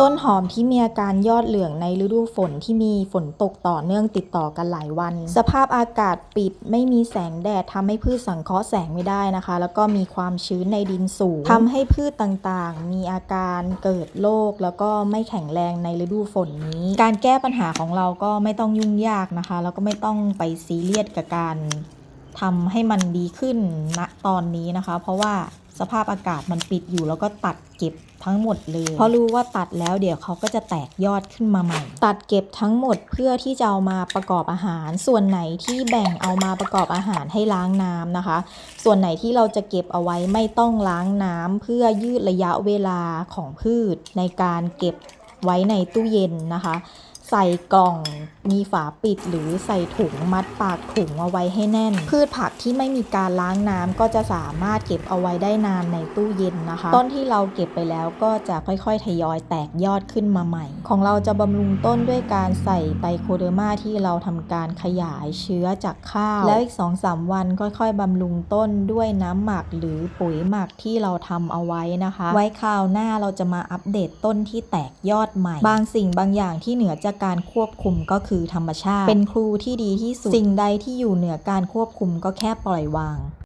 ต้นหอมที่มีอาการยอดเหลืองในฤดูฝนที่มีฝนตกต่อเนื่องติดต่อกันหลายวัน สภาพอากาศปิดไม่มีแสงแดดทำให้พืชสังเคราะห์แสงไม่ได้นะคะ แล้วก็มีความชื้นในดินสูงทำให้พืชต่างๆ มีอาการเกิดโรคแล้วก็ไม่แข็งแรงในฤดูฝนนี้ การแก้ปัญหาของเราก็ไม่ต้องยุ่งยากนะคะ แล้วก็ไม่ต้องไปซีเรียสกับการ ทำให้มันดีขึ้นณตอนนี้นะคะ เพราะว่าสภาพอากาศมันปิดอยู่แล้วก็ตัดเก็บทั้งหมดเลย เพราะรู้ว่าตัดแล้วเดี๋ยวเขาก็จะแตกยอดขึ้นมาใหม่ ตัดเก็บทั้งหมดเพื่อที่จะเอามาประกอบอาหาร ส่วนไหนที่แบ่งเอามาประกอบอาหารให้ล้างน้ำนะคะ ส่วนไหนที่เราจะเก็บเอาไว้ไม่ต้องล้างน้ำเพื่อยืดระยะเวลาของพืชในการเก็บไว้ในตู้เย็นนะคะ ใส่กล่อง มีฝาปิดหรือใส่ถุงมัดปากถุงเอาไว้ให้แน่น พืชผักที่ไม่มีการล้างน้ำก็จะสามารถเก็บเอาไว้ได้นานในตู้เย็นนะคะ ต้นที่เราเก็บไปแล้วก็จะค่อยๆ ทยอยแตกยอดขึ้นมาใหม่ ของเราจะบำรุงต้นด้วยการใส่ไบโคเดอร์มาที่เราทำการขยายเชื้อจากข้าว แล้วอีก2-3วันค่อยๆบำรุงต้นด้วยน้ำหมักหรือปุ๋ยหมักที่เราทำเอาไว้นะคะ ไว้คราวหน้าเราจะมาอัปเดตต้นที่แตกยอดใหม่ บางสิ่งบางอย่างที่เหนือจากการควบคุมก็คือธรรมชาติ เป็นครูที่ดีที่สุด สิ่งใดที่อยู่เหนือการควบคุมก็แค่ปล่อยวาง